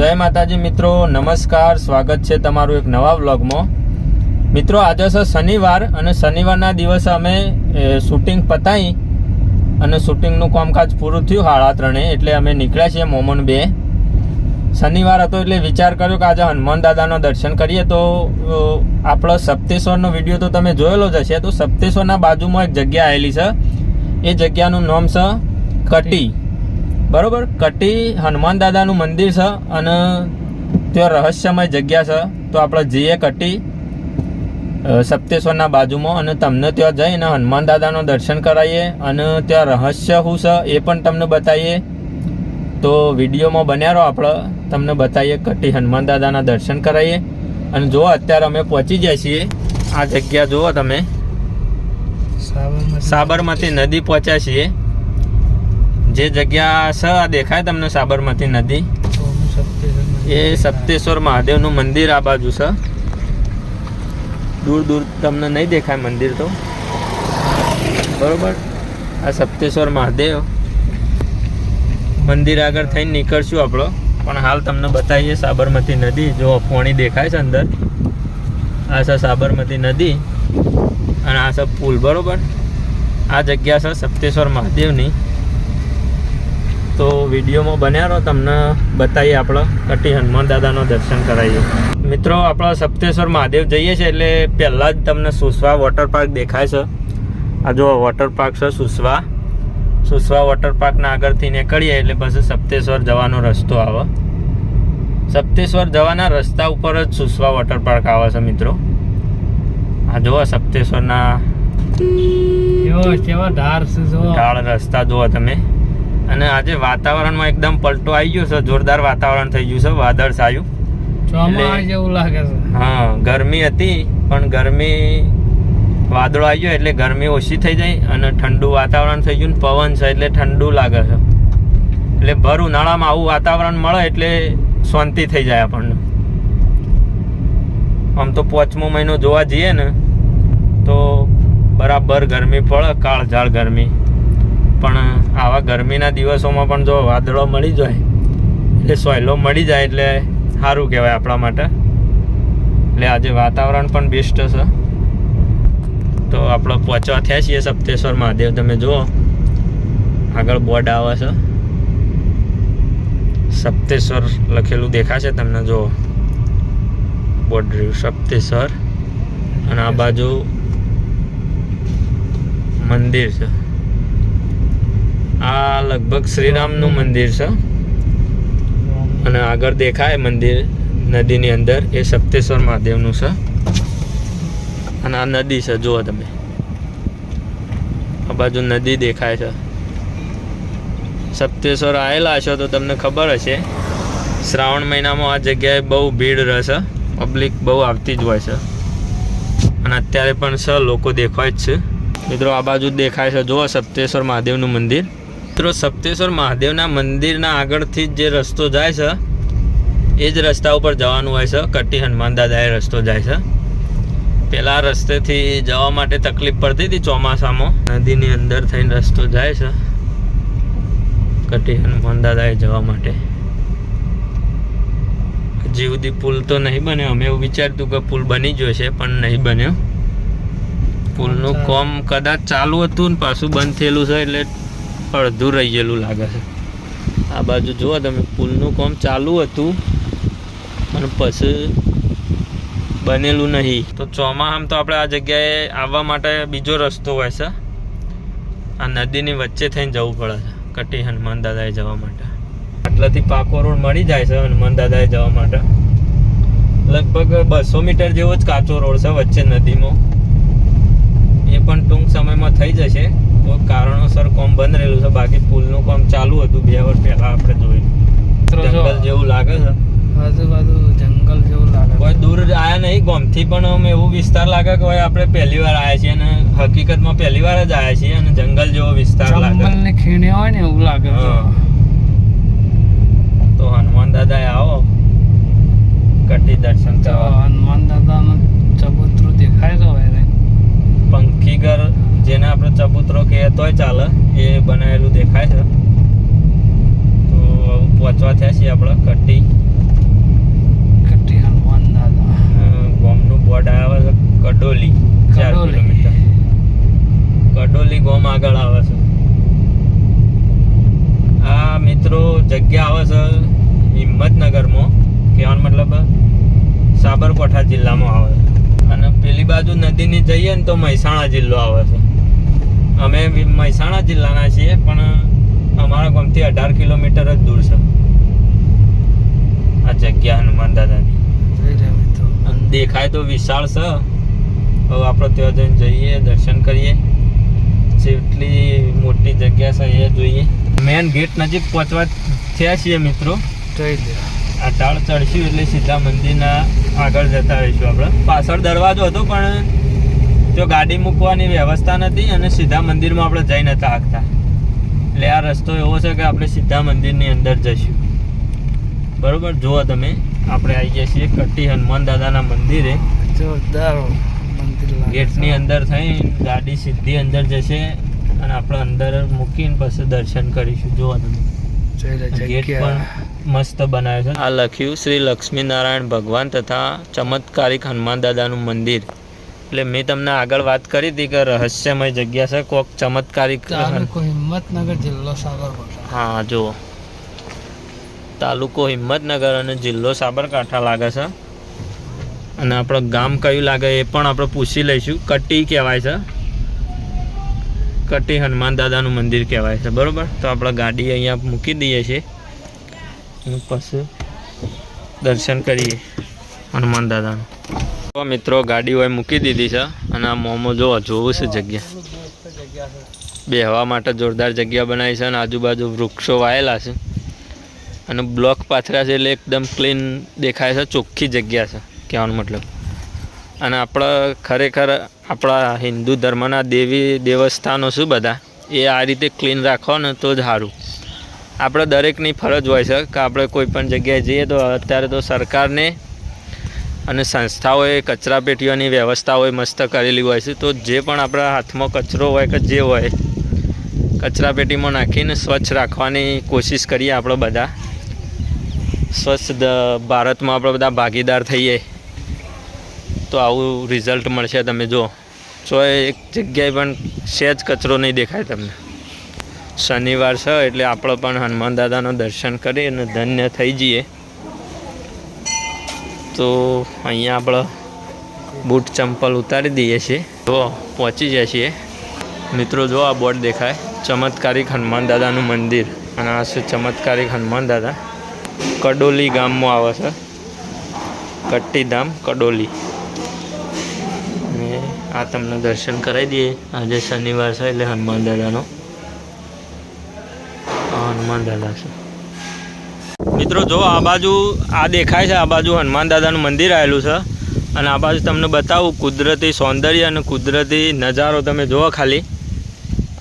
જય માતાજી મિત્રો, નમસ્કાર. સ્વાગત છે તમારું એક નવા વ્લોગમાં. મિત્રો, આજે છે શનિવાર અને શનિવારના દિવસે અમે શૂટિંગ પતાવી અને શૂટિંગનું કામકાજ પૂરું થયું હાળા ત્રણે, એટલે અમે નીકળ્યા છીએ મોમન બે. શનિવાર હતો એટલે વિચાર કર્યો કે આજે હનુમાન દાદાનો દર્શન કરીએ. તો આપણો સપ્તેશ્વરનો વીડિયો તો તમે જોયેલો જ હશે. તો સપ્તેશ્વરના બાજુમાં એક જગ્યા આવેલી છે. એ જગ્યાનું નામ છે કટી. બરોબર કટી હનુમાન દાદાનું મંદિર છે અને ત્યાં રહસ્યમય જગ્યા છે. તો આપણે જઈએ કટી સપ્તેશ્વરના બાજુમાં અને તમને ત્યાં જઈને હનુમાન દાદાનું દર્શન કરાવીએ અને ત્યાં રહસ્ય શું છે એ પણ તમને બતાવીએ. તો વિડીયોમાં બન્યા રહો આપણે તમને બતાવીએ કટી હનુમાન દાદાના દર્શન કરાવીએ. અને જો અત્યારે અમે પહોંચી જાય છીએ આ જગ્યા જુઓ તમે. સાબરમતી નદી પહોંચ્યા છીએ. જે જગ્યા આ દેખાય તમને સાબરમતી નદી? એ સપ્તેશ્વર મહાદેવનું મંદિર આ બાજુ છે દૂર દૂર તમને નહીં દેખાય મંદિર તો? બરોબર. આ સપ્તેશ્વર મહાદેવ. મંદિર આગળ થઈને નીકળશું આપણો પણ હાલ તમને બતાવીએ સાબરમતી નદી. જો અફવાણી દેખાય છે અંદર. આ છે સાબરમતી નદી અને આ છે પુલ, બરોબર. આ જગ્યા છે સપ્તેશ્વર મહાદેવની. તો વિડીયોમાં બન્યા રહો તમને બતાવીએ આપણે કટી હનુમાન દાદાનો દર્શન કરાવીએ મિત્રો આપણે સપ્તેશ્વર મહાદેવ જઈએ છીએ એટલે પહેલાં જ તમને સુસવા વોટર પાર્ક દેખાય છે. આ જો વોટર પાર્ક છે સુસવા. સુસવા વોટર પાર્કના આગળથી નીકળીએ એટલે પછી સપ્તેશ્વર જવાનો રસ્તો આવે. સપ્તેશ્વર જવાના રસ્તા ઉપર જ સુસવા વોટર પાર્ક આવે છે મિત્રો. આ જુઓ સપ્તેશ્વરના ઢાળ રસ્તા જુઓ તમે. અને આજે વાતાવરણમાં એકદમ પલટો આવી ગયો છે જોરદાર વાતાવરણ થઈ ગયું છે વાદળ છાયું. ચોમાસા જેવું લાગે છે. હા ગરમી હતી પણ ગરમી વાદળો આવી ગયો એટલે ગરમી ઓછી થઈ જાય અને ઠંડુ વાતાવરણ થઈ ગયું ને પવન છે એટલે ઠંડુ લાગે છે. એટલે ભર ઉનાળામાં આવું વાતાવરણ મળે એટલે શાંતિ થઈ જાય આપણને. આમ તો પાંચમો મહિનો જોવા જઈએ ને તો બરાબર ગરમી પડે કાળઝાળ ગરમી. પણ આવા ગરમીના દિવસોમાં પણ જો વાદળો મળી જાય, એટલે સોયલો મળી જાય, એટલે સારું કહેવાય આપણા માટે. એટલે આજે વાતાવરણ પણ બેસ્ટ છે. તો આપણે પહોંચવા થયા છીએ સપ્તેશ્વર મહાદેવ. તમે જુઓ, આગળ બોર્ડ આવે છે. સપ્તેશ્વર લખેલું દેખાશે તમને, જુઓ. બોર્ડ રહ્યું, સપ્તેશ્વર. અને આ બાજુ મંદિર છે. આ લગભગ શ્રીરામનું મંદિર છે. અને આગળ દેખાય મંદિર નદીની અંદર. એ સપ્તેશ્વર મહાદેવનું છે. અને આ નદી છે, જુઓ તમે. આ બાજુ નદી દેખાય છે. સપ્તેશ્વર આવેલા હશો તો તમને ખબર હશે. શ્રાવણ મહિનામાં આ જગ્યાએ બહુ ભીડ રહેશે. પબ્લિક બહુ આવતી જ હોય છે. અને અત્યારે પણ છે, લોકો દેખાય જ છે. મિત્રો, આ બાજુ દેખાય છે. જુઓ સપ્તેશ્વર મહાદેવનું મંદિર. મિત્રો સપ્તેશ્વર મહાદેવના મંદિરના આગળથી જ રસ્તો જાય છે એ જ રસ્તા ઉપર જવાનું હોય છે. કટી હનુમાન દાદાએ રસ્તો જાય છે. પેલા રસ્તેથી જવા માટે તકલીફ પડતી હતી ચોમાસામાં. નદીની અંદર થઈને રસ્તો જાય છે. કટી હનુમાન દાદાએ જવા માટે. હજી સુધી પુલ તો નહીં બન્યો. અમે એવું વિચારતું કે પુલ બની ગયો છે પણ નહીં બન્યો. પુલનું કોમ કદાચ ચાલુ હતું ને પાછું બંધ થયેલું છે એટલે અડધું રહી ગયેલું લાગે છે. આ બાજુ જુઓ તમે, પુલનું કામ ચાલુ હતું, અને પછી બનેલું નહીં. તો ચોમાસામાં તો આપણે આ જગ્યાએ આવવા માટે બીજો રસ્તો હોય છે. આ નદીની વચ્ચે થઈને જવું પડે છે, કટી હનુમાન દાદાએ જવા માટે. આટલાથી પાકો રોડ મળી જાય છે હનુમાન દાદાએ જવા માટે. લગભગ બસો મીટર જેવો જ કાચો રોડ છે વચ્ચે નદીમાં એ પણ ટૂંક સમયમાં થઈ જશે. તો કારણોસર કોમ બંધ રહેલું છે. બાકી પુલનું કામ ચાલુ હતું. બે વર્ષ પહેલા આપણે જોયું. જંગલ જેવું લાગે છે. આજુબાજુ જંગલ જેવું લાગે કોઈ દૂર આયા નહીં ગોમથી પણ આમ એવું વિસ્તાર લાગે કે ભાઈ આપણે પહેલી વાર આવ્યા છીએ અને હકીકતમાં પહેલી વાર જ આવ્યા છીએ અને જંગલ જેવો વિસ્તાર લાગે. જંગલ ને ખીણે હોય ને એવું લાગે. તો હનુમાન દાદા આવો. કટી દર્શન તો કરવા. હનુમાન દાદાનું ચબૂતરું દેખાય તો હોય ને પંખીઘર જેને આપણે ચબૂતરો કે તોય ચાલે એ બનાવેલું દેખાય છે. તો પહોંચવા થયા છીએ આપણે કટ્ટી. કટ્ટી હનુમાન ગોમનું બોર્ડ આવે છે કડોલી ચાર કિલોમીટર. કડોલી ગોમ આગળ આવે છે. આ મિત્રો જગ્યા આવે છે હિંમતનગરમાં કહેવાનો મતલબ સાબરકાંઠા જિલ્લામાં આવે છે. અને પેલી બાજુ નદીની જઈએ ને તો મહેસાણા જિલ્લો આવે છે. અમે મહેસાણા જિલ્લાના છીએ પણ અમારા ગામથી અઢાર કિલોમીટર જ દૂર છે. આ જગ્યા હનુમાન દાદાની. દેખાય તો વિશાળ છે. હવે આપણે ત્યાં જઈને જઈએ દર્શન કરીએ. જેટલી મોટી જગ્યા છે એ જોઈએ. મેન ગેટ નજીક પહોંચવા થયા છીએ મિત્રો. આ ટાળ ચડશું એટલે સીધા મંદિરના આગળ જતા રહીશું આપણે. પાછળ દરવાજો હતો પણ જો ગાડી મૂકવાની વ્યવસ્થા નથી અને સીધા મંદિરમાં આપણે જઈ નતા આગતા એટલે આ રસ્તો એવો છે કે આપણે સીધા મંદિરની અંદર જઈશું. બરોબર? જુઓ તમે આપણે આવી ગયા છીએ કટ્ટી હનુમાન દાદાના મંદિરે. જોરદાર ગેટની અંદર થઈ ગાડી સીધી અંદર જશે અને આપણે અંદર મૂકીને પછી દર્શન કરીશું. જુઓ તમે. ગેટ પણ મસ્ત બનાવ્યો છે. આ લખ્યું શ્રી લક્ષ્મીનારાયણ ભગવાન તથા ચમત્કારિક હનુમાન દાદાનું મંદિર. એટલે મેં તમને આગળ વાત કરી હતી કે રહસ્યમય જગ્યા છે કોક ચમત્કારિક હિંમતનગર જિલ્લો સાબરકાંઠા. હા જુઓ તાલુકો હિંમતનગર અને જિલ્લો સાબરકાંઠા લાગે છે. અને આપણું ગામ કયું લાગે એ પણ આપણે પૂછી લઈશું. કટી કહેવાય છે. કટી હનુમાન દાદાનું મંદિર કહેવાય છે બરોબર? તો આપણે ગાડી અહીંયા મૂકી દઈએ છીએ. અને પછી દર્શન કરીએ હનુમાન દાદાનું. તો મિત્રો ગાડી હોય મૂકી દીધી છે અને આ મોમો જોવો, જોવું છે જગ્યા? બેહવા માટે જોરદાર જગ્યા બનાવી છે અને આજુબાજુ વૃક્ષો વાયેલા છે. અને બ્લોક પાથરા છે એટલે એકદમ ક્લીન દેખાય છે, ચોખ્ખી જગ્યા છે, કહેવાનો મતલબ. અને આપણા ખરેખર આપણા હિન્દુ ધર્મના દેવી દેવસ્થાનો શું બધા? એ આ રીતે ક્લીન રાખો ને તો જ સારું. આપણે દરેકની ફરજ હોય છે કે આપણે કોઈ પણ જગ્યાએ જઈએ તો અત્યારે તો સરકારને અને સંસ્થાઓએ કચરા પેટીઓની વ્યવસ્થાઓએ મસ્ત કરેલી હોય છે. તો જે પણ આપણા હાથમાં કચરો હોય કે જે હોય, કચરા પેટીમાં નાખીને સ્વચ્છ રાખવાની કોશિશ કરીએ આપણે બધા. સ્વચ્છ ભારતમાં આપણે બધા ભાગીદાર થઈએ. તો આવું રિઝલ્ટ મળશે તમે જો. તો એક જગ્યાએ પણ સહેજ કચરો નહીં દેખાય તમને. શનિવાર છે એટલે આપણે પણ હનુમાન દાદાનું દર્શન કરી અને ધન્ય થઈ જઈએ. તો અહીંયા આપણે બૂટ ચંપલ ઉતારી દઈએ છીએ. તો પહોંચી જાય છીએ. મિત્રો, જો આ બોર્ડ દેખાય, ચમત્કારિક હનુમાન દાદાનું મંદિર. અને આ છે ચમત્કારિક હનુમાન દાદા. કડોલી ગામમાં આવે છે. કટ્ટીધામ કડોલી. અને આ તમને દર્શન કરાવી દઈએ. આજે શનિવાર છે એટલે હનુમાન દાદાનો. હનુમાન દાદા છે. મિત્રો જો આ બાજુ આ દેખાય છે આ બાજુ હનુમાન દાદાનું મંદિર આવેલું છે. અને આ બાજુ તમને બતાવું કુદરતી સૌંદર્ય અને કુદરતી નજારો તમે જુઓ ખાલી.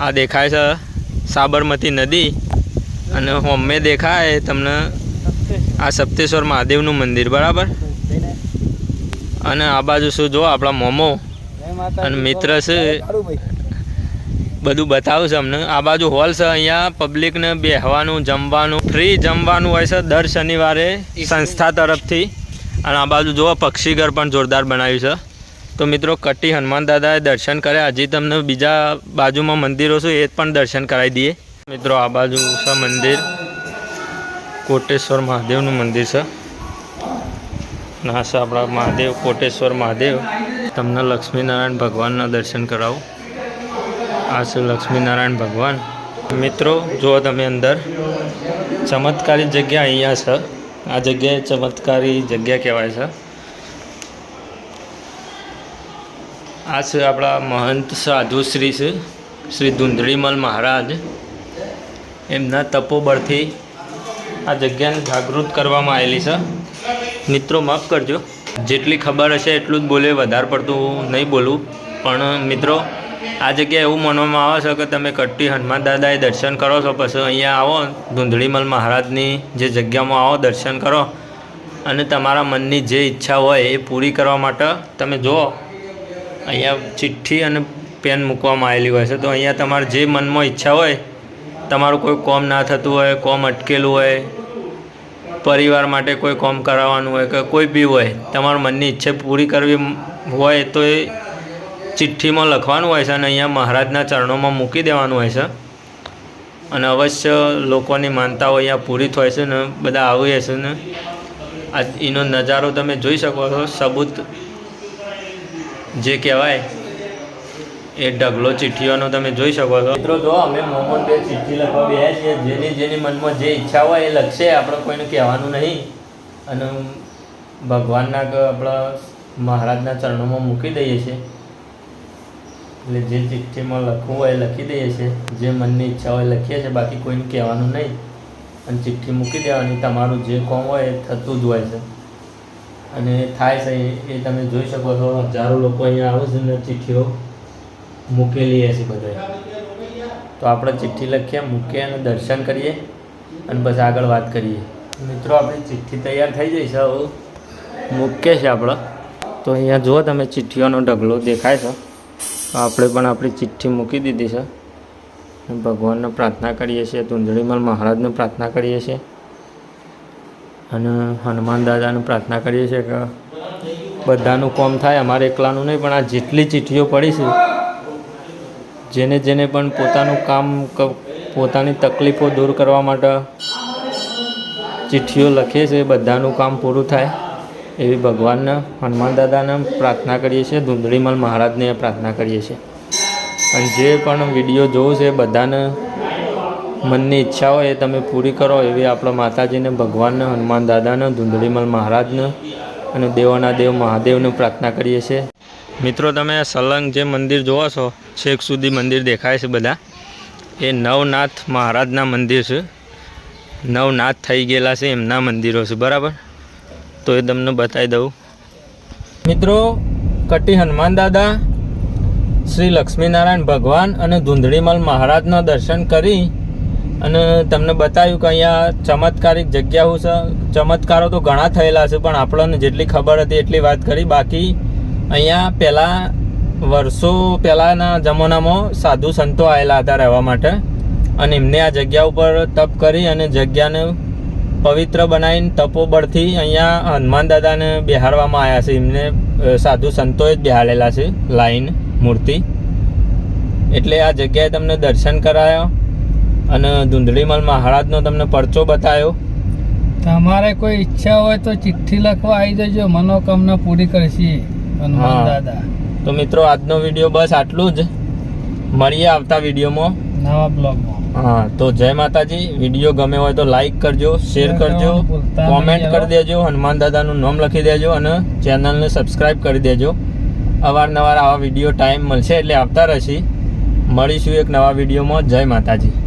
આ દેખાય છે સાબરમતી નદી. અને હોમે દેખાય તમને આ સપ્તેશ્વર મહાદેવનું મંદિર બરાબર? અને આ બાજુ શું જો આપણા મોમો. અને મિત્ર છે બધું બતાવું છે અમને. આ બાજુ હોલ છે અહીંયા. પબ્લિકને બેહવાનું, જમવાનું. ફ્રી જમવાનું હોય છે દર શનિવારે સંસ્થા તરફથી. અને આ બાજુ જુઓ, પક્ષીઘર પણ જોરદાર બનાવ્યું છે. તો મિત્રો કટ્ટી હનુમાન દાદાએ દર્શન કર્યા. હજી તમને બીજા બાજુમાં મંદિરો છે, એ પણ દર્શન કરાવી દઈએ. મિત્રો, આ બાજુ છે મંદિર. કોટેશ્વર મહાદેવનું મંદિર છે. ના છે આપણા મહાદેવ, કોટેશ્વર મહાદેવ. તમને લક્ષ્મીનારાયણ ભગવાનના દર્શન કરાવું. આ છે લક્ષ્મીનારાયણ ભગવાન. મિત્રો, જુઓ તમે અંદર. ચમત્કારી જગ્યા અહીંયા છે. આ જગ્યાએ ચમત્કારી જગ્યા કહેવાય છે. આ છે આપણા મહંત સાધુ શ્રી છે, શ્રી ધુંધળીમલ મહારાજ. એમના તપોબળથી આ જગ્યાને જાગૃત કરવામાં આવેલી છે. મિત્રો, માફ કરજો. જેટલી ખબર હશે એટલું જ બોલે, વધારે પડતું નહીં બોલવું પણ મિત્રો આ જગ્યાએ એવું માનવામાં આવે છે કે તમે કટ્ટી હનુમાન દાદાએ દર્શન કરો છો, પછી અહીંયા આવો, ધૂંધળીમલ મહારાજની જે જગ્યામાં આવો, દર્શન કરો. અને તમારા મનની જે ઈચ્છા હોય એ પૂરી કરવા માટે તમે જુઓ. અહીંયા ચિઠ્ઠી અને પેન મૂકવામાં આવેલી હોય છે. તો અહીંયા તમારે જે મનમાં ઈચ્છા હોય, તમારું કોઈ કોમ ના થતું હોય, કોમ અટકેલું હોય, પરિવાર માટે કોઈ કોમ કરાવવાનું હોય કે કોઈ બી હોય, તમારા મનની ઈચ્છા પૂરી કરવી હોય તો એ ચિઠ્ઠીમાં લખવાનું હોય છે અને અહીંયા મહારાજના ચરણોમાં મૂકી દેવાનું હોય છે. અને અવશ્ય લોકોની માનતાઓ અહીંયા પૂરી થાય છે ને બધા આવી છે ને. આ એનો નજારો તમે જોઈ શકો છો. સબૂત જે કહેવાય એ ઢગલો ચિઠ્ઠીઓનો તમે જોઈ શકો છો. મિત્રો, જો અમે મોહન બે ચિઠ્ઠી લખવા બેયા છીએ, જેની જેની મનમાં જે ઈચ્છા હોય એ લખશે. આપણે કોઈને કહેવાનું નહીં. અને ભગવાનના આપણા મહારાજના ચરણોમાં મૂકી દઈએ છીએ. એટલે જે ચિઠ્ઠીમાં લખવું હોય લખી દઈએ છીએ. જે મનની ઈચ્છા હોય લખીએ છીએ. બાકી કોઈને કહેવાનું નહીં. અને ચિઠ્ઠી મૂકી દેવાની. તમારું જે કોમ હોય એ થતું જ હોય છે. અને થાય છે એ- તમે જોઈ શકો છો. હજારો લોકો અહીંયા આવે છે ને ચિઠ્ઠીઓ મૂકેલી હશે બધાએ. તો આપણે ચિઠ્ઠી લખીએ, મૂકીએ અને દર્શન કરીએ અને પછી આગળ વાત કરીએ. મિત્રો, આપણી ચિઠ્ઠી તૈયાર થઈ જઈ છે. હવે મૂકીએ છીએ આપણે. તો અહીંયા જુઓ તમે ચિઠ્ઠીઓનો ઢગલો દેખાય છે. આપણે પણ આપણી ચિઠ્ઠી મૂકી દીધી છે. ભગવાનને પ્રાર્થના કરીએ છીએ ધુંધળીમલ મહારાજને પ્રાર્થના કરીએ છીએ. અને હનુમાન દાદાને પ્રાર્થના કરીએ છીએ કે બધાનું કોમ થાય, અમારે એકલાનું નહીં, પણ આ જેટલી ચિઠ્ઠીઓ પડી છે, જેને જેને પણ પોતાનું કામ પોતાની તકલીફો દૂર કરવા માટે ચિઠ્ઠીઓ લખીએ છીએ, બધાનું કામ પૂરું થાય. એવી ભગવાનને, હનુમાન દાદાને પ્રાર્થના કરીએ છીએ, ધૂંધળીમલ મહારાજને પ્રાર્થના કરીએ છીએ. અને જે પણ વીડિયો જોવું છે બધાને મનની ઈચ્છા હોય એ તમે પૂરી કરો એવી આપણા માતાજીને, ભગવાનને, હનુમાન દાદાને, ધૂંધળીમલ મહારાજને અને દેવોના દેવ મહાદેવને પ્રાર્થના કરીએ છીએ. મિત્રો, તમે સલંગ જે મંદિર જોવો છો, છેક સુધી મંદિર દેખાય છે બધા. એ નવનાથ મહારાજના મંદિર છે. નવનાથ થઈ ગયેલા છે એમના મંદિરો છે, બરાબર? તો એ તમને બતાવી દઉં. મિત્રો, કટી હનુમાન દાદા, શ્રી લક્ષ્મીનારાયણ ભગવાન અને ધૂંધળીમલ મહારાજના દર્શન કરી અને તમને બતાવ્યું કે અહીંયા ચમત્કારિક જગ્યાઓ છે. ચમત્કારો તો ઘણા થયેલા છે, પણ આપણને જેટલી ખબર હતી એટલી વાત કરી. બાકી અહીંયા પહેલાં વર્ષો પહેલાંના જમાનામાં સાધુ સંતો આવેલા હતા રહેવા માટે અને એમને આ જગ્યા ઉપર તપ કરી અને જગ્યાને પવિત્ર બનાવીને તપોબળથી અહીંયા હનુમાન દાદાને બિહારવામાં આવ્યા છે. એમને સાધુ સંતોએ જ બિહારેલા છે લાઈન મૂર્તિ. એટલે આ જગ્યાએ તમને દર્શન કરાયો અને ધૂંધળીમલ મહારાજનો તમને પરચો બતાવ્યો તમારે કોઈ ઈચ્છા હોય તો ચિઠ્ઠી લખવા આવી જજો. મનોકામના પૂરી કરશે હનુમાન દાદા. તો મિત્રો આજનો વીડિયો બસ આટલું જ. મળીએ આવતા વિડીયોમાં. નવા બ્લોગમાં. હા તો જય માતાજી. વીડિયો ગમે હોય તો લાઈક કરજો શેર કરજો કોમેન્ટ કરી દેજો હનુમાન દાદાનું નામ લખી દેજો અને ચેનલને સબસ્ક્રાઈબ કરી દેજો. અવારનવાર આવા વીડિયો ટાઈમ મળશે એટલે આવતા રહેશે. મળીશું એક નવા વિડીયોમાં. જય માતાજી.